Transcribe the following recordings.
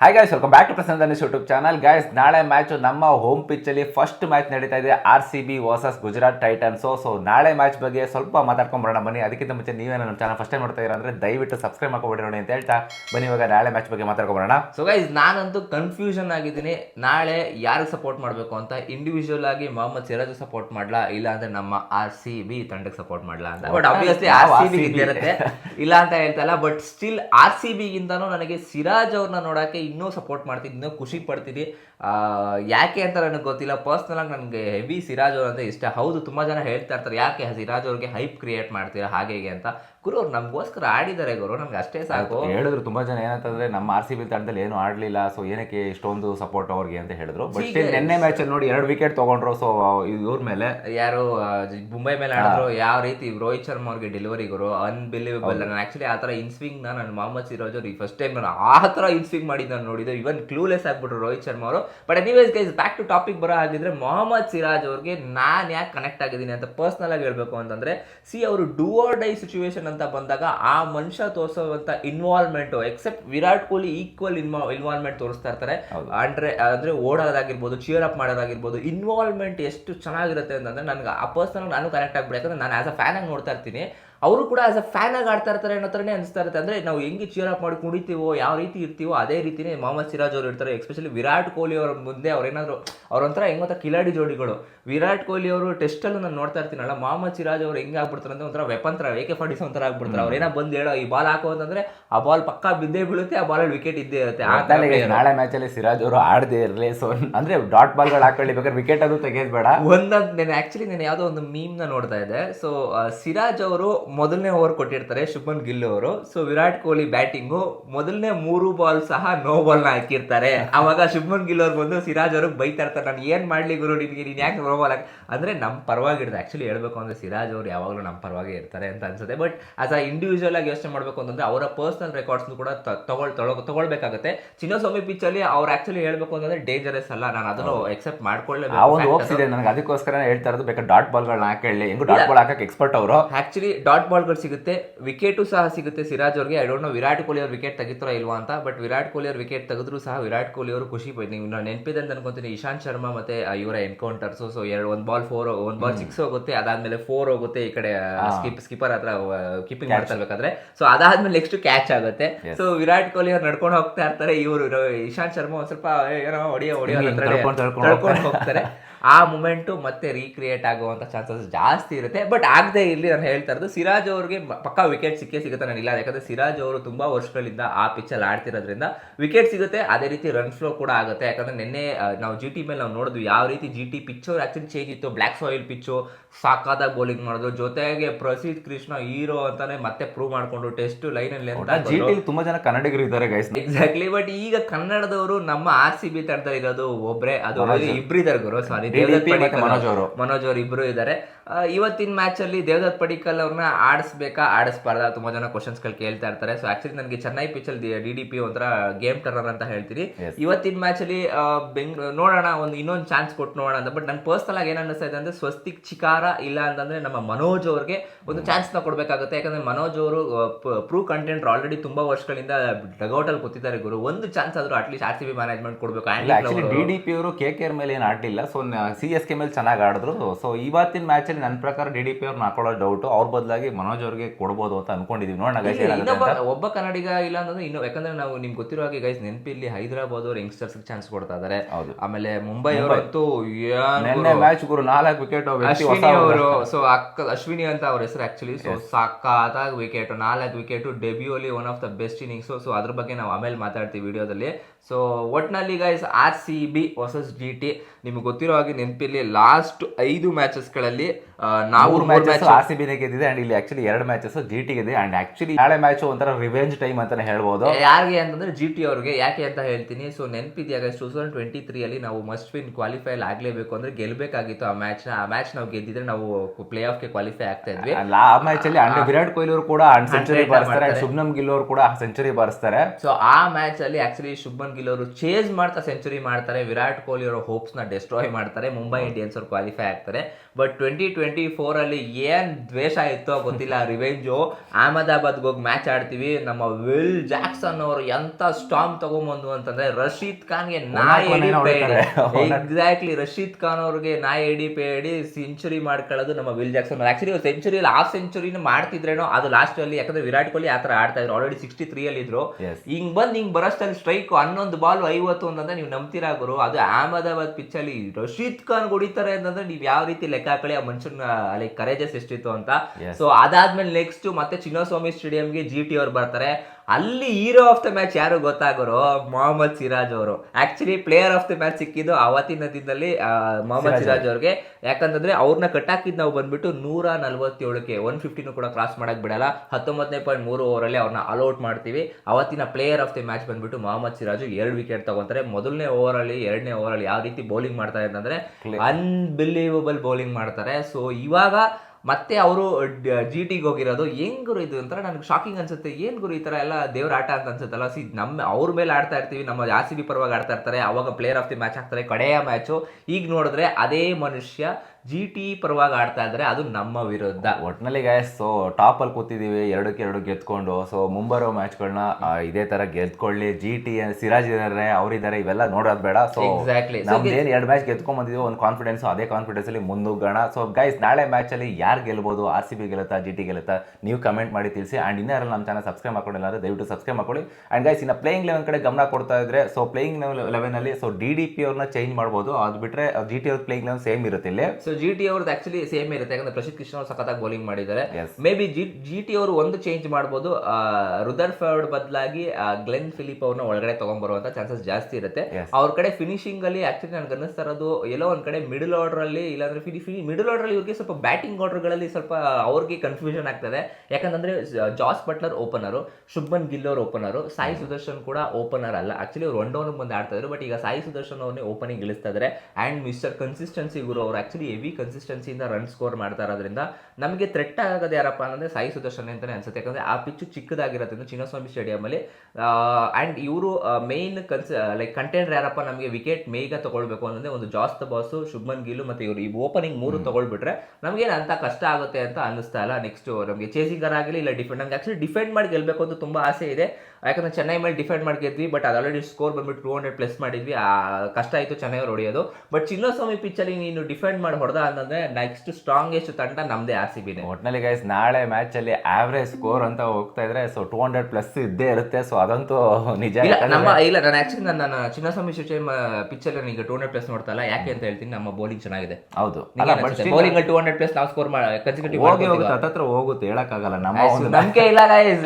Hi guys welcome back to Prasanna Dhanush YouTube channel guys ನಾಳೆ match ನಮ್ಮ home pitch ಅಲ್ಲಿ first match ನಡೀತಾ ಇದೆ R C B versus Gujarat Titans so ನಾಳೆ match ಬಗ್ಗೆ ಸ್ವಲ್ಪ ಮಾತಾಡ್ಕೊಂಡ್ ಬರೋಣ ಬನ್ನಿ ಅದಕ್ಕಿಂತ ಮುಂಚೆ ನೀವೇನು ನಮ್ಮ ಚಾನಲ್ ಫಸ್ಟ್ ಟೈಮ್ ನೋಡ್ತಾ ಇದ್ದೀರಾ ಅಂದ್ರೆ ದಯವಿಟ್ಟು ಸಬ್ಸ್ಕ್ರೈಬ್ ಮಾಡ್ಕೊಬಿಡೋಣ ನೋಡಿ ಅಂತ ಹೇಳ್ತಾ ಬನ್ನಿ ಇವಾಗ ನಾಳೆ ಮ್ಯಾಚ್ ಬಗ್ಗೆ ಮಾತಾಡ್ಕೊಂಡ್ ಬರೋಣ ಸೊ ಗೈಸ್ ನಾನಂತೂ ಕನ್ಫ್ಯೂಷನ್ ಆಗಿದ್ದೀನಿ. ನಾಳೆ ಯಾರಿಗೆ ಸಪೋರ್ಟ್ ಮಾಡಬೇಕು ಅಂತ? ಇಂಡಿವಿಜುವಲ್ ಆಗಿ ಮೊಹಮ್ಮದ್ ಸಿರಾಜ್ ಸಪೋರ್ಟ್ ಮಾಡ್ಲಾ? ಇಲ್ಲ ಅಂದ್ರೆ ನಮ್ಮ ಆರ್ ಸಿ ಬಿ ತಂಡಕ್ಕೆ ಸಪೋರ್ಟ್ ಮಾಡ್ಲಾ ಅಂತ? But obviously R C B ಇರುತ್ತೆ. ಇಲ್ಲ ಅಂತ ಹೇಳ್ತಲ್ಲ ಬಟ್ ಸ್ಟಿಲ್ ಆರ್ ಸಿ ಬಿಗಿಂತನೂ ನನಗೆ ಸಿರಾಜ್ ಅವ್ರನ್ನ ನೋಡಕ್ಕೆ ಇನ್ನೂ ಸಪೋರ್ಟ್ ಮಾಡ್ತೀನಿ, ಇನ್ನೂ ಖುಷಿ ಪಡ್ತೀನಿ. ಯಾಕೆ ಅಂತ ನನಗೆ ಗೊತ್ತಿಲ್ಲ. ಪರ್ಸ್ನಲಾಗಿ ನನಗೆ ಹೆವಿ ಸಿರಾಜ್ ಅವ್ರು ಅಂದರೆ ಇಷ್ಟ. ಹೌದು, ತುಂಬ ಜನ ಹೇಳ್ತಾ ಇರ್ತಾರೆ, ಯಾಕೆ ಸಿರಾಜ್ ಅವ್ರಿಗೆ ಹೈಪ್ ಕ್ರಿಯೇಟ್ ಮಾಡ್ತೀರಾ, ಹಾಗೆ ಹೀಗೆ ಅಂತ. ಗುರು ಅವ್ರು ನಮಗೋಸ್ಕರ ಆಡಿದ್ದಾರೆ ಗುರು ನಮ್ಗೆ ಅಷ್ಟೇ ಸಾಕು. ಹೇಳಿದ್ರು ತುಂಬಾ ಜನ ಏನಂತಂದ್ರೆ ನಮ್ಮ ಆರ್ ಸಿ ಬಿ ತಂಡದಲ್ಲಿ ಏನು ಆಡ್ಲಿಲ್ಲ ಸೊ ಏನಕ್ಕೆ ಇಷ್ಟೊಂದು ಸಪೋರ್ಟ್ ಅವ್ರಿಗೆ ಅಂತ ಹೇಳಿದ್ರು. ಬಟ್ ನಿನ್ನೆ ಮ್ಯಾಚ್ ಅಲ್ಲಿ ನೋಡಿ ಎರಡು ವಿಕೆಟ್ ತಗೊಂಡ್ರು ಸೊ ಇವ್ರ ಮೇಲೆ. ಯಾರು ಮುಂಬೈ ಮೇಲೆ ಆಡಿದ್ರು ಯಾವ ರೀತಿ ರೋಹಿತ್ ಶರ್ಮಾ ಅವ್ರಿಗೆ ಡೆಲಿವರಿ ಗುರು ಅನ್ಬಿಲಿವೇಬಲ್ ನಾನು ಆಕ್ಚುಲಿ ಆ ತರ ಇನ್ಸ್ವಿಂಗ್ನ ನಾನು ಮೊಹಮ್ಮದ್ ಸಿರಾಜ್ ಅವ್ರಿಗೆ ಫಸ್ಟ್ ಟೈಮ್ ನಾನು ಆ ತರ ಇನ್ಸ್ವಿಂಗ್ ಮಾಡಿದ್ದು ನಾನು ನೋಡಿದ್ರು ಇವನ್ ಕ್ಲೂಲೆಸ್ ಆಗ್ಬಿಟ್ರು ರೋಹಿತ್ ಶರ್ಮಾ ಅವರು. But anyways guys back to topic ಬರೋ ಹಾಗಿದ್ರೆ ಮೊಹಮ್ಮದ್ ಸಿರಾಜ್ ಅವ್ರಿಗೆ ನಾನು ಯಾಕೆ ಕನೆಕ್ಟ್ ಆಗಿದ್ದೀನಿ ಅಂತ ಪರ್ಸನಲ್ ಆಗಿ ಹೇಳ್ಬೇಕು ಅಂತಂದ್ರೆ ಸಿ ಅವರು ಡೂ ಆರ್ ಡೈ ಸಿಚುವೇಶನ್ ಅಂತ ಬಂದಾಗ ಆ ಮನುಷ್ಯ ತೋರಿಸುವಂತ involvement except Virat Kohli equal involvement ತೋರಿಸ್ತಾ ಇರ್ತಾರೆ. ಅಂದ್ರೆ ಅಂದ್ರೆ ಓಡೋದಾಗಿರ್ಬೋದು ಚಿಯರ್ ಅಪ್ ಮಾಡೋದಾಗಿರ್ಬೋದು ಇನ್ವಾಲ್ವ್ಮೆಂಟ್ ಎಷ್ಟು ಚೆನ್ನಾಗಿರುತ್ತೆ ಅಂತಂದ್ರೆ ನನಗೆ ಆ ಪರ್ಸನ್ ನಾನು ಕನೆಕ್ಟ್ ಆಗ್ಬಿಡಿ ಯಾಕಂದ್ರೆ ನಾನು ಆಸ್ ಅ ಫ್ಯಾನ್ ಆಗಿ ನೋಡ್ತಾ ಇರ್ತೀನಿ ಅವರು ಕೂಡ ಆಸ್ ಅ ಫ್ಯಾನ್ ಆಗಿ ಆಡ್ತಾ ಇರ್ತಾರೆ ಅನ್ನೋ ಥರನೇ ಅನಿಸ್ತಾ ಇರುತ್ತೆ. ಅಂದರೆ ನಾವು ಹೆಂಗೆ ಚಿಯರ್ ಅಪ್ ಮಾಡಿ ಕುಡಿತೀವೋ ಯಾವ ರೀತಿ ಇರ್ತೀವೋ ಅದೇ ರೀತಿನೇ ಮೊಹಮ್ಮದ್ ಸಿರಾಜ್ ಅವರು ಇರ್ತಾರೆ. ಎಸ್ಪೆಷಲಿ ವಿರಾಟ್ ಕೊಹ್ಲಿ ಅವರ ಮುಂದೆ ಅವ್ರೇನಾದ್ರು ಅವ್ರೊಂಥರ ಹೆಂಗ್ ಗೊತ್ತಾ ಕಿಲಾಡಿ ಜೋಡಿಗಳು. ವಿರಾಟ್ ಕೊಹ್ಲಿ ಅವರು ಟೆಸ್ಟಲ್ಲೂ ನಾನು ನೋಡ್ತಾ ಇರ್ತೀನಲ್ಲ ಮೊಹಮ್ಮದ್ ಸಿರಾಜ್ ಅವರು ಹೆಂಗೆ ಆಗ್ಬಿಡ್ತಾರೆ ಅಂದರೆ ಒಂಥರ ವೆಪನ್ ಥರ ಏಕೆ ಫಾರ್ಟಿ ಒಂಥರ ಆಗ್ಬಿಡ್ತಾರೆ. ಅವ್ರೇನೋ ಬಂದು ಹೇಳೋ ಈ ಬಾಲ್ ಹಾಕೋ ಅಂತಂದ್ರೆ ಆ ಬಾಲ್ ಪಕ್ಕಾ ಬಿದ್ದೇ ಬೀಳುತ್ತೆ ಆ ಬಾಲಲ್ಲಿ ವಿಕೆಟ್ ಇದ್ದೇ ಇರುತ್ತೆ. ಆ ನಾಳೆ ಮ್ಯಾಚಲ್ಲಿ ಸಿರಾಜ್ ಅವರು ಆಡದೇ ಇರಲಿ. ಸೊ ಅಂದ್ರೆ ಡಾಟ್ ಬಾಲ್ಗಳು ಹಾಕೊಳ್ಳಿ ಬೇಕಾದ್ರೆ ವಿಕೆಟ್ ಅದು ತೆಗೆಯೋದು ಬೇಡ ಒಂದಂತ ನೆನೆ ಆಕ್ಚುಲಿ ನಾನು ಯಾವುದೋ ಒಂದು ಮೀಮ್ನ ನೋಡ್ತಾ ಇದ್ದೆ. ಸೊ ಸಿರಾಜ್ ಅವರು ಮೊದಲನೇ ಓವರ್ ಕೊಟ್ಟಿರ್ತಾರೆ ಶುಭನ್ ಗಿಲ್ ಅವರು. ಸೊ ವಿರಾಟ್ ಕೊಹ್ಲಿ ಬ್ಯಾಟಿಂಗು ಮೊದಲನೇ ಮೂರು ಬಾಲ್ ಸಹ ನೋ ಬಾಲ್ನ ಹಾಕಿರ್ತಾರೆ. ಅವಾಗ ಶುಭನ್ ಗಿಲ್ ಅವ್ರು ಬಂದು ಸಿರಾಜ್ ಅವ್ರಿಗೆ ಬೈತಾ ಇರ್ತಾರೆ ನಾನು ಏನ್ ಮಾಡ್ಲಿ ಗುರು ನಿನಗೆ? ನೀನು ಯಾಕೆ ನೋ ಬಾಲ್ ಅಂದ್ರೆ ನಮ್ಮ ಪರವಾಗಿರ್ತದೆ ಆಕ್ಚುಲಿ ಹೇಳ್ಬೇಕು ಅಂದ್ರೆ ಸಿರಾಜ್ ಅವರು ಯಾವಾಗಲೂ ನಮ್ಮ ಪರವಾಗಿ ಇರ್ತಾರೆ ಅಂತ ಅನ್ಸುತ್ತೆ. ಬಟ್ ಆಸ್ ಅ ಇಂಡಿವಿಜುವಲ್ ಆಗಿ ಯೋಚನೆ ಮಾಡಬೇಕು ಅಂತಂದ್ರೆ ಅವರ ಪರ್ಸನಲ್ ರೆಕಾರ್ಡ್ಸ್ ಕೂಡ ತಗೊಳ್ ತಗೊಳ್- ತಗೊಳ್ಬೇಕಾಗುತ್ತೆ. ಚಿನ್ನಸ್ವಾಮಿ ಪಿಚ್ ಅಲ್ಲಿ ಅವ್ರು ಆಕ್ಚುಲಿ ಹೇಳ್ಬೇಕು ಅಂತಂದರೆ ಡೇಂಜರಸ್ ಅಲ್ಲ. ನಾನು ಅದನ್ನು ಎಕ್ಸೆಪ್ಟ್ ಆ ಮಾಡ್ಕೊಳ್ಳೇಬೇಕು. ಒಂದು ಹೋಪ್ಸ್ ಇದೆ. ನನಗೆ ಅದಕ್ಕೋಸ್ಕರ ಹೇಳ್ತಾ ಇರೋದು ಬೇಕಾದ್ರೆ ಡಾಟ್ ಬಾಲ್ಗಳನ್ನ ಹೇಳಿ. ಹೆಂಗು ಡಾಟ್ ಬಾಲ್ ಹಾಕಕ್ಕೆ ಎಕ್ಸ್ಪರ್ಟ್ ಅವರು? ಆಕ್ಚುಲಿ ಡಾಟ್ ಬಾಲ್ಗಳು ಸಿಗುತ್ತೆ. ವಿಕೆಟು ಸಹ ಸಿಗುತ್ತೆ. ಸಿರಾಜ್ ಅವ್ರಿಗೆ. I don't know Virat Kohli ಅವ್ರ ವಿಕೆಟ್ ತೆಗಿತಾರೋ ಇಲ್ವಾ ಅಂತ. ಬಟ್ ವಿರಾಟ್ ಕೊಹ್ಲಿ ಅವ್ರ ವಿಕೆಟ್ ತೆಗೆದ್ರು ಸಹ ವಿರಾಟ್ ಕೊಹ್ಲಿ ಅವರು ಖುಷಿ ಪಡ್ತೀನಿ. ನೀವು ನಾನು ನೆನಪಿದೆ ಅಂತ ಅನ್ಕೊಂತೀನಿ. ಇಶಾಂತ್ ಶರ್ಮಾ ಮತ್ತೆ ಇವರ ಎನ್ಕೌಂಟರ್ಸ್ ಸೊ ಎರಡು ಒಂದು ಬಾಲ್ ಫೋರ್ ಒಂದು ಬಾಲ್ ಸಿಕ್ಸ್ ಹೋಗುತ್ತೆ. ಅದಾದ್ಮೇಲೆ ಫೋರ್ ಹೋಗುತ್ತೆ ಈ ಕಡೆ ಸ್ಕಿಪ್ ಸ್ಕಿಪ್ಪರ್ ಹತ್ರ ಕೀಪಿಂಗ್ ಮಾಡ್ತಾ ಇರ್ಬೇಕಾದ್ರೆ ಸೊ ಅದಾದ್ಮೇಲೆ ನೆಕ್ಸ್ಟ್ ಕ್ಯಾಚ್ ಆಗುತ್ತೆ. ಸೊ ವಿರಾಟ್ ಕೊಹ್ಲಿ ಅವ್ರು ನಡ್ಕೊಂಡು ಹೋಗ್ತಾ ಇರ್ತಾರೆ. ಇವರು ಇಶಾಂತ್ ಶರ್ಮಾ ಒಂದ್ ಸ್ವಲ್ಪ ಏನೋ ಹೊಡಿಯೋ ಹೊಡಿಯೋ ಹೋಗ್ತಾರೆ. ಆ ಮೂಮೆಂಟು ಮತ್ತೆ ರೀಕ್ರಿಯೇಟ್ ಆಗುವಂಥ ಚಾನ್ಸಸ್ ಜಾಸ್ತಿ ಇರುತ್ತೆ. ಬಟ್ ಆಗದೆ ಇರಲಿ ನಾನು ಹೇಳ್ತಾ ಇರೋದು ಸಿರಾಜ್ ಅವ್ರಿಗೆ ಪಕ್ಕಾ ವಿಕೆಟ್ ಸಿಕ್ಕೇ ಸಿಗುತ್ತೆ ನಾನು ಇಲ್ಲ. ಯಾಕಂದ್ರೆ ಸಿರಾಜ್ ಅವರು ತುಂಬಾ ವರ್ಷಗಳಿಂದ ಆ ಪಿಚ್ಚಲ್ಲಿ ಆಡ್ತಿರೋದ್ರಿಂದ ವಿಕೆಟ್ ಸಿಗುತ್ತೆ ಅದೇ ರೀತಿ ರನ್ ಫ್ಲೋ ಕೂಡ ಆಗುತ್ತೆ. ಯಾಕಂದ್ರೆ ನಿನ್ನೆ ನಾವು ಜಿ ಟಿ ಮೇಲೆ ನಾವು ನೋಡಿದ್ವಿ ಯಾವ ರೀತಿ G T pitch actually change ಇತ್ತು. ಬ್ಲ್ಯಾಕ್ ಸಾಯಿಲ್ ಪಿಚ್ಚು ಸಾಕಾದಾಗ ಬೌಲಿಂಗ್ ಮಾಡಿದ್ರು ಜೊತೆಗೆ ಪ್ರಸೀದ್ ಕೃಷ್ಣ ಹೀರೋ ಅಂತಾನೆ ಮತ್ತೆ ಪ್ರೂವ್ ಮಾಡಿಕೊಂಡು ಟೆಸ್ಟ್ ಲೈನಲ್ಲಿ ಅಂತ ಜಿ ಟಿ ತುಂಬಾ ಜನ ಕನ್ನಡಿಗರು ಇದ್ದಾರೆ ಗೈಸ್ ಎಕ್ಸಾಕ್ಟ್ಲಿ ಬಟ್ ಈಗ ಕನ್ನಡದವರು ನಮ್ಮ ಆರ್ ಸಿ ಬಿ ತಂಡದಲ್ಲಿ ಇರೋದು ಒಬ್ರೆ ಅದು ಇಬ್ಬರಿದ್ದಾರೆ ಗುರು ಇದಾರೆ ಮತ್ತೆ ಮನೋಜ್ ಅವರು. ಮನೋಜ್ ಅವರು ಇಬ್ರು ಇದ್ದಾರೆ ಇವತ್ತಿನ ಮ್ಯಾಚ್ ಅಲ್ಲಿ ದೇವದತ್ ಪಡಿಕಲ್ ಅವ್ರನ್ನ ಆಡಿಸ್ಬೇಕಾ? ಆಡಿಸ್ಬಾರ್ದ? ತುಂಬಾ ಜನ ಕ್ವಶನ್ಸ್ಗಳು ಕೇಳ್ತಾ ಇರ್ತಾರೆ. ಸೊ ಆಕ್ಚುಲಿ ನನಗೆ ಚೆನ್ನೈ ಪಿಚ್ ಅಲ್ಲಿ ಡಿ ಡಿ ಪಿ ಒಂಥರ ಗೇಮ್ ಟರ್ನರ್ ಅಂತ ಹೇಳ್ತೀನಿ. ಇವತ್ತಿನ ಮ್ಯಾಚ್ ಅಲ್ಲಿ ಬೆಂಗ್ ನೋಡೋಣ ಒಂದು ಇನ್ನೊಂದು ಚಾನ್ಸ್ ಕೊಟ್ಟು ನೋಡೋಣ ಅಂತ. ಬಟ್ ನನ್ನ ಪರ್ಸನಲ್ ಆಗಿ ಏನ್ ಅನ್ನಿಸ್ತಾ ಇದೆ ಅಂದ್ರೆ ಸ್ವಸ್ತಿಕ್ ಚಿಕಾರ ಇಲ್ಲ ಅಂತಂದ್ರೆ ನಮ್ಮ ಮನೋಜ್ ಅವ್ರಿಗೆ ಒಂದು ಚಾನ್ಸ್ನ ಕೊಡ್ಬೇಕಾಗುತ್ತೆ. ಯಾಕಂದ್ರೆ ಮನೋಜ್ ಅವರು ಪ್ರೂವ್ ಕಂಟೆಂಟ್ ಆಲ್ರೆಡಿ ತುಂಬಾ ವರ್ಷಗಳಿಂದ ಡಗೌಟ್ ಅಲ್ಲಿ ಕೂತಿದ್ದಾರೆ ಗುರು. ಒಂದು ಚಾನ್ಸ್ ಆದ್ರೂ at least R C B management ಕೊಡ್ಬೇಕು. ಡಿ ಡಿ ಪಿ ಅವರು. ಕೆ ಕೆ ಆರ್ ಮೇಲೆ ಏನು ಆಡ್ಲಿಲ್ಲ. ಸೊ ಸಿ ಎಸ್ ಕೆ ಮೇಲೆ ಚೆನ್ನಾಗಿ ಆಡಿದ್ರು. ಸೊ ಇವತ್ತಿನ ಮ್ಯಾಚ್ ಅಲ್ಲಿ ನನ್ನ ಪ್ರಕಾರ ಡಿ ಡಿ ಪಿ ಅವ್ರನ್ನ ಹಾಕೊಳ್ಳೋ ಡೌಟ್ ಅವ್ರ ಬದಲಾಗಿ ಮನೋಜ್ ಅವ್ರಿಗೆ ಕೊಡ್ಬೋದು ಅಂತ ಅನ್ಕೊಂಡಿದ್ದೀವಿ ನೋಡೋಣ ಗೈಸ್ ಏನಾಗುತ್ತೆ ಅಂತ. ಒಬ್ಬ ಕನ್ನಡಿಗ ಇಲ್ಲ ಅಂದ್ರೆ ಇನ್ನು ಯಾಕಂದ್ರೆ ನಾವು ನಿಮ್ಗೆ ಗೊತ್ತಿರೋ ಹಾಗೆ ಗೈಸ್ ನೆನಪಿಲ್ಲಿ ಹೈದರಾಬಾದ್ ಅವ್ರು ಯಂಗ್ಸ್ಟರ್ಸ್ ಚಾನ್ಸ್ ಕೊಡ್ತಾ ಇದಾರೆ. ಹೌದು. ಆಮೇಲೆ ಮುಂಬೈ ಅವರಂತೂ ನಿನ್ನೆ ಮ್ಯಾಚ್ ಗುರು ನಾಲ್ಕು ವಿಕೆಟ್ ಅಶ್ವಿನಿ ಅವರು. ಸೊ ಅಕ್ಕ ಅಶ್ವಿನಿ ಅಂತ ಅವ್ರ ಹೆಸರು ಆಕ್ಚುಲಿ ಸೊ ಸಾಕಾದಾಗ ವಿಕೆಟ್ ನಾಲ್ಕು wicket ಡೆಬ್ಯೂಲಿ one of the best innings so ಅದ್ರ ಬಗ್ಗೆ ನಾವು ಆಮೇಲೆ ಮಾತಾಡ್ತೀವಿ ವಿಡಿಯೋದಲ್ಲಿ. ಸೊ ಒಟ್ನಲ್ಲಿ guys R C B versus G T ನಿಮ್ಗೆ ಗೊತ್ತಿರೋ ಹಾಗೆ ನೆನಪಿಲ್ಲಿ ಲಾಸ್ಟ್ ಐದು ಮ್ಯಾಚಸ್ಗಳಲ್ಲಿ ನಾವು ಮೂರು ಆರ್ ಸಿ ಬಿ ಗೆದ್ದಿದೆ ಅಂಡ್ ಇಲ್ಲಿ ಆಕ್ಚುಲಿ ಎರಡು ಮ್ಯಾಚಸ್ ಜಿ ಟಿ ಗೆದ್ದಿದೆ ಅಂಡ್ ಆಕ್ಚುಲಿ ನಾಳೆ ಮ್ಯಾಚ್ ಒಂಥರ ರಿವೆಂಜ್ ಟೈಮ್ ಅಂತಾನೆ ಹೇಳ್ಬೋದು. ಯಾರಿಗೆ ಅಂತಂದ್ರೆ ಜಿ ಟಿ ಅವ್ರಿಗೆ. ಯಾಕೆ ಅಂತ ಹೇಳ್ತೀನಿ. ಸೊ ನೆನಪಿದೆಯಾಗ ಟೂ ತೌಸಂಡ್ ಟ್ವೆಂಟಿ ತ್ರೀ ಅಲ್ಲಿ ನಾವು ಮಸ್ಟ್ ವಿನ್ ಕ್ವಾಲಿಫೈ ಆಗಲೇಬೇಕು ಅಂದ್ರೆ ಗೆಲ್ಬೇಕಾಗಿತ್ತು ಆ ಮ್ಯಾಚ್ನ. ಆ ಮ್ಯಾಚ್ ನಾವು ಗೆದ್ದಿದ್ರೆ ನಾವು ಪ್ಲೇ ಆಫ್ಗೆ ಕ್ವಾಲಿಫೈ ಆಗ್ತಾ ಇದ್ವಿ. ಅಲ್ಲ ಆ ಮ್ಯಾಚ್ ಅಲ್ಲಿ ಅಂಡ್ ವಿರಾಟ್ ಕೊಹ್ಲಿ ಅವರು ಕೂಡ ಸೆಂಚುರಿ ಬರ್ತಾರೆ ಬಾರಿಸ್ತಾರೆ. ಶುಭ್ನಮ್ ಗಿಲ್ ಅವರು ಕೂಡ ಸೆಂಚುರಿ ಬಾರಿಸ್ತಾರೆ. ಸೊ ಆ ಮ್ಯಾಚ್ ಅಲ್ಲಿ ಆಕ್ಚುಲಿ ಶುಭನ್ ಗಿಲ್ ಅವರು ಚೇಸ್ ಮಾಡ್ತಾ ಸೆಂಚುರಿ ಮಾಡ್ತಾರೆ. ವಿರಾಟ್ ಕೊಹ್ಲಿ ಅವರ ಹೋಪ್ಸ್ನ ಡೆಸ್ಟ್ರಾಯ್ ಮಾಡ್ತಾರೆ. ಮುಂಬೈ ಇಂಡಿಯನ್ಸ್ ಅವರು ಕ್ವಾಲಿಫೈ ಆಗ್ತಾರೆ. ಬಟ್ ಟ್ವೆಂಟಿ ಟ್ವೆಂಟಿ ಫೋರ್ ಅಲ್ಲಿ ಏನ್ ದ್ವೇಷ ಇತ್ತೋ ಗೊತ್ತಿಲ್ಲ ರಿವೆಂಜು ಅಹಮದಾಬಾದ್ಗೆ ಹೋಗಿ ಮ್ಯಾಚ್ ಆಡ್ತೀವಿ. ನಮ್ಮ ವಿಲ್ ಜಾಕ್ಸನ್ ಅವರು ಎಂತ ಸ್ಟಾಮ್ ತಗೊಂಬಂದು ಅಂತಂದ್ರೆ ರಶೀದ್ ಖಾನ್ಗೆ ನಾಯಿ ಎಡಿ. ಎಕ್ಸಾಕ್ಟ್ಲಿ ರಶೀದ್ ಖಾನ್ ಅವ್ರಿಗೆ ನಾಯಿ ಎಡಿ ಪೇಡಿ ಸೆಂಚುರಿ ಮಾಡ್ಕೊಳ್ಳೋದು ನಮ್ಮ Will Jackson actually century half ಸೆಂಚುರಿನ ಮಾಡ್ತಿದ್ರೇನೋ ಅದು ಲಾಸ್ಟ್ ಅಲ್ಲಿ. ಯಾಕಂದ್ರೆ ವಿರಾಟ್ ಕೊಹ್ಲಿ ಆತರ ಆಡ್ತಾ ಇದ್ರು. ಆಲ್ರೆಡಿ ಸಿಕ್ಸ್ಟಿ ತ್ರೀ ಅಲ್ಲಿ ಇದ್ರು. ಹಿಂಗ್ ಬಂದ್ ಹಿಂಗ್ ಬರೋಷ್ಟಲ್ಲಿ ಸ್ಟ್ರೈಕ್ ಹನ್ನೊಂದು ಬಾಲ್ ಐವತ್ತು ಅಂತಂದ್ರೆ ನೀವು ನಂಬ್ತೀರಾ ಗುರು? ಅದು ಅಹಮದಾಬಾದ್ ಪಿಚ್ ಅಲ್ಲಿ ರಶೀದ್ ಖಾನ್ ಹೊಡಿತಾರೆ ಅಂತಂದ್ರೆ ನೀವು ಯಾವ ರೀತಿ ಲೆಕ್ಕ ಹಾಕಳಿ ಆ ಮನುಷ್ಯನ ಲೈಕ್ ಕರೇಜಸ್ ಎಷ್ಟಿತ್ತು ಅಂತ. ಸೊ ಅದಾದ್ಮೇಲೆ ನೆಕ್ಸ್ಟ್ ಮತ್ತೆ ಚಿನ್ನಸ್ವಾಮಿ ಸ್ಟೇಡಿಯಂಗೆ ಜಿ ಟಿ ಅವ್ರು ಬರ್ತಾರೆ ಅಲ್ಲಿ ಹೀರೋ ಆಫ್ ದ ಮ್ಯಾಚ್ ಯಾರು ಗೊತ್ತಾಗೋರು? ಮೊಹಮ್ಮದ್ ಸಿರಾಜ್ ಅವರು. Actually player of the match ಸಿಕ್ಕಿದ್ದು ಅವತ್ತಿನ ದಿನದಲ್ಲಿ ಮೊಹಮ್ಮದ್ ಸಿರಾಜ್ ಅವ್ರಿಗೆ. ಯಾಕಂತಂದ್ರೆ ಅವ್ರನ್ನ ಕಟ್ಟಾಕಿದ್ ನಾವು ಬಂದ್ಬಿಟ್ಟು ನೂರ ನಲ್ವತ್ತೇಳಕ್ಕೆ ಒನ್ ಫಿಫ್ಟಿನೂ ಕೂಡ ಕ್ರಾಸ್ ಮಾಡಕ್ ಬಿಡಲ್ಲ. ಹತ್ತೊಂಬತ್ತನೇ ಪಾಯಿಂಟ್ ಮೂರು ಓವರಲ್ಲಿ ಅವ್ರನ್ನ ಅಲೌಟ್ ಮಾಡ್ತೀವಿ. ಅವತ್ತಿನ ಪ್ಲೇಯರ್ ಆಫ್ ದಿ ಮ್ಯಾಚ್ ಬಂದ್ಬಿಟ್ಟು ಮೊಹಮ್ಮದ್ ಸಿರಾಜು ಎರಡು ವಿಕೆಟ್ ತಗೊಂತಾರೆ. ಮೊದಲನೇ ಅಲ್ಲಿ ಎರಡನೇ ಓವರ್ ಅಲ್ಲಿ ಯಾವ ರೀತಿ ಬೌಲಿಂಗ್ ಮಾಡ್ತಾರೆ ಅಂತಂದ್ರೆ ಅನ್ಬಿಲೀವಬಲ್ ಬೌಲಿಂಗ್ ಮಾಡ್ತಾರೆ. ಸೊ ಇವಾಗ ಮತ್ತೆ ಅವರು ಜಿ ಟಿಗೆ ಹೋಗಿರೋದು ಹೆಂಗ್ ಗುರು ಇದು? ಅಂತ ನನಗೆ ಶಾಕಿಂಗ್ ಅನ್ಸುತ್ತೆ. ಏನ್ ಗುರು ಈ ತರ ಎಲ್ಲ ದೇವ್ರ ಆಟ ಅಂತ ಅನ್ಸುತ್ತಲ್ಲ? ಸಿ ನಮ್ಮ, ಅವ್ರ ಮೇಲೆ ಆಡ್ತಾ ಇರ್ತೀವಿ, ನಮ್ಮ ಆರ್ ಸಿ ಬಿ ಪರವಾಗಿ ಆಡ್ತಾ ಇರ್ತಾರೆ. ಅವಾಗ ಪ್ಲೇಯರ್ ಆಫ್ ದಿ ಮ್ಯಾಚ್ ಆಗ್ತಾರೆ ಕಡೆಯ ಮ್ಯಾಚು ಈಗ ನೋಡಿದ್ರೆ, ಅದೇ ಮನುಷ್ಯ ಜಿ ಟಿ ಪರವಾಗಿ ಆಡ್ತಾ ಇದ್ದಾರೆ ಅದು ನಮ್ಮ ವಿರುದ್ಧ. ಒಟ್ನಲ್ಲಿ ಗಾಯಸ್ ಸೊ ಟಾಪ್ ಅಲ್ಲಿ ಕೂತಿದೀವಿ ಎರಡಕ್ಕೆ ಎರಡು ಗೆದ್ಕೊಂಡು ಸೊ ಮುಂಬರೋ ಮ್ಯಾಚ್ಗಳನ್ನ ಇದೇ ತರ ಗೆದ್ಕೊಳ್ಳಿ. ಜಿ ಟಿ ಸಿರಾಜ್ ಇದಾರೆ ಅವ್ರಿದ್ದಾರೆ ಇವೆಲ್ಲ ನೋಡೋದು ಬೇಡ. ಸೊ ಎಕ್ಸಾಕ್ಟ್ಲಿ ಏನು ನಮ್ದೇನ್ ಎರಡು ಮ್ಯಾಚ್ ಗೆದ್ಕೊಂಡ್ ಬಂದಿದ್ವಿ ಒಂದು ಕಾನ್ಫಿಡೆನ್ಸ್ ಅದೇ ಕಾನ್ಫಿಡೆನ್ಸ್ ಅಲ್ಲಿ ಮುಂದೋಗೋಣ. ಸೊ ಗೈಸ್ ನಾಳೆ ಮ್ಯಾಚ್ ಅಲ್ಲಿ ಯಾರು ಗೆಲ್ಬೋದು ಆರ್ ಸಿ ಬಿ ಗೆಲ್ಲುತ್ತಾ ಜಿ ಟಿ ಗೆಲ್ಲುತ್ತಾ ನೀವು ಕಮೆಂಟ್ ಮಾಡಿ ತಿಳಿಸಿ. ಅಂಡ್ ಇನ್ನೂ ನಮ್ಮ ಚಾನಲ್ ಸಬ್ಸ್ಕ್ರೈಬ್ ಮಾಡ್ಕೊಂಡಿಲ್ಲ ಅಂದ್ರೆ ದಯವಿಟ್ಟು ಸಬ್ಸ್ಕ್ರೈಬ್ ಮಾಡ್ಕೊಳ್ಳಿ. ಅಂಡ್ ಗೈಸ್ ಇನ್ನು ಪ್ಲೇಯಿಂಗ್ ಲೆವೆನ್ ಕಡೆ ಗಮನ ಕೊಡ್ತಾ ಇದ್ರೆ ಸೊ ಪ್ಲೇಯಿಂಗ್ ಲೆವೆನ್ ಅಲ್ಲಿ ಸೊ ಡಿ ಡಿ ಪಿ ಅವ್ರನ್ನ ಚೇಂಜ್ ಮಾಡ್ಬೋದು. ಅದು ಬಿಟ್ರೆ ಜಿ ಟಿ ಅವ್ರ ಪ್ಲೇಯಿಂಗ್ ಲೆವೆನ್ ಸೇಮ್ ಇರುತ್ತೆ ಇಲ್ಲಿ. ಸೊ ಜಿ ಟಿ ಅವ್ರದ್ದು ಆಕ್ಚುಲಿ ಸೇಮ್ ಇರುತ್ತೆ. ಯಾಕಂದ್ರೆ ಪ್ರಸಿದ್ಧ ಕೃಷ್ಣ ಅವರು ಸಖತ್ತಾಗಿ ಬೌಲಿಂಗ್ ಮಾಡಿದ್ದಾರೆ. Maybe G G T ಅವರು ಒಂದು ಚೇಂಜ್ ಮಾಡ್ಬೋದು. ರುದರ್ ಫರ್ಡ್ ಬದಲಾಗಿ ಗ್ಲೆನ್ ಫಿಲಿಪ್ ಅವ್ರನ್ನ ಒಳಗಡೆ ತಗೊಂಡ್ಬರುವಂತ ಚಾನ್ಸಸ್ ಜಾಸ್ತಿ ಇರುತ್ತೆ. ಅವ್ರ ಕಡೆ ಫಿನಿಶಿಂಗ್ ಅಲ್ಲಿ ಆಕ್ಚುಲಿ ನನ್ಗೆ ಅನ್ನಿಸ್ತಾ ಇರೋದು ಎಲ್ಲೋ ಒಂದ್ ಕಡೆ ಮಿಡಲ್ ಆರ್ಡರ್ ಅಲ್ಲಿ ಇಲ್ಲಾಂದ್ರೆ ಮಿಡಲ್ ಆರ್ಡರ್ ಅಲ್ಲಿ ಇವ್ರಿಗೆ ಸ್ವಲ್ಪ ಬ್ಯಾಟಿಂಗ್ ಆರ್ಡರ್ಗಳಲ್ಲಿ ಸ್ವಲ್ಪ ಅವ್ರಿಗೆ ಕನ್ಫ್ಯೂಷನ್ ಆಗ್ತದೆ. ಯಾಕಂದ್ರೆ ಜಾಸ್ ಬಟ್ಲರ್ ಓಪನರು ಶುಭ್ಮನ್ ಗಿಲ್ ಅವರು ಓಪನರು ಸಾಯಿ ಸುದರ್ಶನ್ ಕೂಡ ಓಪನರ್ ಅಲ್ಲ. ಆಕ್ಚುಲಿ ಅವ್ರು ಒನ್ ಡೌನ್ ಬಂದು ಆಡ್ತಾ ಇದ್ರು ಬಟ್ ಈಗ ಸಾಯಿ ಸುದರ್ಶನ್ ಅವ್ರನ್ನೇ ಓಪನಿಂಗ್ ಇಳಿಸ್ತಾ ಇದ್ದಾರೆ ಅಂಡ್ ಮಿಸ್ಟರ್ ಕನ್ಸಿಸ್ಟೆನ್ಸಿ ಗುರು ಅವ್ರು ಆಕ್ಚುಲಿ ಹೆವಿ ಕನ್ಸಿಸ್ಟೆನ್ಸಿಯಿಂದ ರನ್ ಸ್ಕೋರ್ ಮಾಡ್ತಾ ಇರೋದ್ರಿಂದ ನಮಗೆ ಥ್ರೆಟ್ ಆಗೋದು ಯಾರಪ್ಪ ಅಂದ್ರೆ ಸಾಯಿ ಸುದರ್ಶನ್ ಅಂತಾನೆ ಅನ್ಸುತ್ತೆ. ಯಾಕಂದರೆ ಆ ಪಿಚ್ಚು ಚಿಕ್ಕದಾಗಿರೋದ್ರಿಂದ ಚಿನ್ನಸ್ವಾಮಿ ಸ್ಟೇಡಿಯಮಲ್ಲಿ ಆ್ಯಂಡ್ ಅಂಡ್ ಇವರು ಮೇನ್ ಕನ್ಸ್ ಲೈಕ್ ಕಂಟೆಂಟ್ರ್ ಯಾರಪ್ಪ ನಮಗೆ ವಿಕೆಟ್ ಮೇಗ ತೊಗೊಳ್ಬೇಕು ಅಂದರೆ ಒಂದು ಜಾಸ್ತ ಬಾಸು ಶುಭ್ಮನ್ ಗಿಲು ಮತ್ತು ಇವರು. ಈ ಓಪನಿಂಗ್ ಮೂರು ತೊಗೊಳ್ಬಿಟ್ರೆ ನಮಗೇನು ಅಂತ ಕಷ್ಟ ಆಗುತ್ತೆ ಅಂತ ಅನ್ನಿಸ್ತಾ ಇಲ್ಲ. ನೆಕ್ಸ್ಟ್ ನಮಗೆ ಚೇಸಿಂಗರ್ ಆಗಲಿ ಇಲ್ಲ ಡಿಫೆಂಡ್ ನಮಗೆ ಆಕ್ಚುಲಿ ಡಿಫೆಂಡ್ ಮಾಡಿ ಗೆಲ್ಬೇಕು ಅಂತ ತುಂಬಾ ಆಸೆ ಇದೆ. ಯಾಕಂದ್ರೆ ಚೆನ್ನೈ ಮೇಲೆ ಡಿಫೆಂಡ್ ಮಾಡ್ಕಿದ್ವಿ ಬಟ್ ಅದು ಆಲ್ರೆಡಿ ಸ್ಕೋರ್ ಬಂದ್ಬಿಟ್ಟು ಟೂ ಹಂಡ್ರೆಡ್ ಪ್ಲಸ್ ಮಾಡಿದ್ವಿ. ಆ ಕಷ್ಟ ಆಯಿತು ಚೆನ್ನೈ ಅವ್ರು ಹೊಡೆಯೋದು. ಬಟ್ ಚಿನ್ನಸ್ವಾಮಿ ಪಿಚ್ಚಲ್ಲಿ ನೀನು ಡಿಫೆಂಡ್ ಮಾಡಿ ಹೊಡೆದ ಅಂತಂದ್ರೆ ನೆಕ್ಸ್ಟ್ ಸ್ಟ್ರಾಂಗೆಸ್ಟ್ ತಂಡ ನಮ್ದೇ ಆರ್ ಸಿ ಬಿನೇ ಒಟ್ನಲ್ಲಿ ಗೈಸ್ ನಾಳೆ ಮ್ಯಾಚ್ ಅಲ್ಲಿ ಆವ್ರೇಜ್ ಸ್ಕೋರ್ ಅಂತ ಹೋಗ್ತಾ ಇದ್ರೆ ಸೊ ಟೂ ಹಂಡ್ರೆಡ್ ಪ್ಲಸ್ ಇದ್ದೇ ಇರುತ್ತೆ. ಸೊ ಅದಂತೂ ನಿಜ ಇಲ್ಲ ನಮ್ಮ ಇಲ್ಲ ನಾನು ಆಕ್ಚುಲಿ ನನ್ನ ನನ್ನ ಚಿನ್ನಸ್ವಾಮಿ ಪಿಚ್ ಪಿಚ್ಚಲ್ಲಿ ನನಗೆ ಟೂ ಹಂಡ್ರೆಡ್ ಪ್ಲಸ್ ನೋಡ್ತಾ ಇಲ್ಲ. ಯಾಕೆ ಅಂತ ಹೇಳ್ತೀನಿ ನಮ್ಮ ಬೌಲಿಂಗ್ ಚೆನ್ನಾಗಿದೆ. ಹೌದು. ಬೌಲಿಂಗ್ ಟೂ ಹಂಡ್ರೆಡ್ ಪ್ಲಸ್ ನಾವು ಸ್ಕೋರ್ ಕನ್ಸಿಕ್ಯೂಟಿವ್ ಹೋಗಿ ಹೋಗುತ್ತೆ ಹತ್ತತ್ರ ಹೋಗುತ್ತೆ ಹೇಳಕ್ಕಾಗಲ್ಲ. ನಮ್ಮ ನಂಬಿಕೆ ಇಲ್ಲ ಗೈಸ್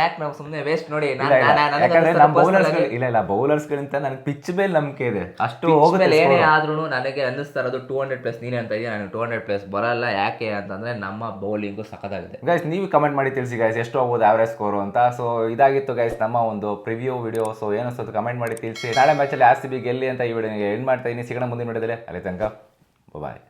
ಯಾಕೆ ನಾವು ಸುಮ್ಮನೆ ವೇಸ್ಟ್ ನೋಡಿ ನನಗೆ ಯಾಕಂದ್ರೆ ನಮ್ಮ ಬೌಲರ್ಸ್ ಇಲ್ಲ ಇಲ್ಲ. ಬೌಲರ್ಸ್ ಗಳಿಂತ ನನಗೆ ಪಿಚ್ ಮೇಲೆ ನಂಬಿಕೆ ಇದೆ. ಅಷ್ಟು ಹೋಗುತ್ತೆ ಏನೇ. ಆದ್ರೂ ನನಗೆ ಅನ್ನಿಸ್ತಾ ಇರೋದು ಟೂ ಹಂಡ್ರೆಡ್ ಪ್ಲಸ್ ನೀನೇ ಅಂತ ಇದೆಯಾ. ನನಗೆ ಟೂ ಹಂಡ್ರೆಡ್ ಪ್ಲಸ್ ಬರಲ್ಲ. ಯಾಕೆ ಅಂತಂದ್ರೆ ನಮ್ಮ ಬೌಲಿಂಗು ಸಖತ್ತಾಗಿದೆ. ಗೈಸ್ ನೀವು ಕಮೆಂಟ್ ಮಾಡಿ ತಿಳಿಸಿ ಗೈಸ್ ಎಷ್ಟು ಹೋಗ್ಬೋದು ಆವ್ರೇಜ್ ಸ್ಕೋರ್ ಅಂತ. ಸೊ ಇದಾಗಿತ್ತು ಗೈಸ್ ನಮ್ಮ ಒಂದು ಪ್ರಿವ್ಯೂ ವಿಡಿಯೋ ಸೊ ಏನಿಸ್ತದೆ ಕಮೆಂಟ್ ಮಾಡಿ ತಿಳಿಸಿ. ನಾಳೆ ಮ್ಯಾಚಲ್ಲಿ ಆರ್ ಸಿ ಬಿ ಗೆಲ್ಲಿ ಅಂತ ಈ ವಿಡಿಯೋ ಎಂಡ್ ಮಾಡ್ತಾ ಇದೀನಿ. ಸಿಗೋಣ ಮುಂದಿನ ವಿಡಿಯೋದಲ್ಲಿ ಅಲ್ಲಿ ತನಕ ಬಾಯ್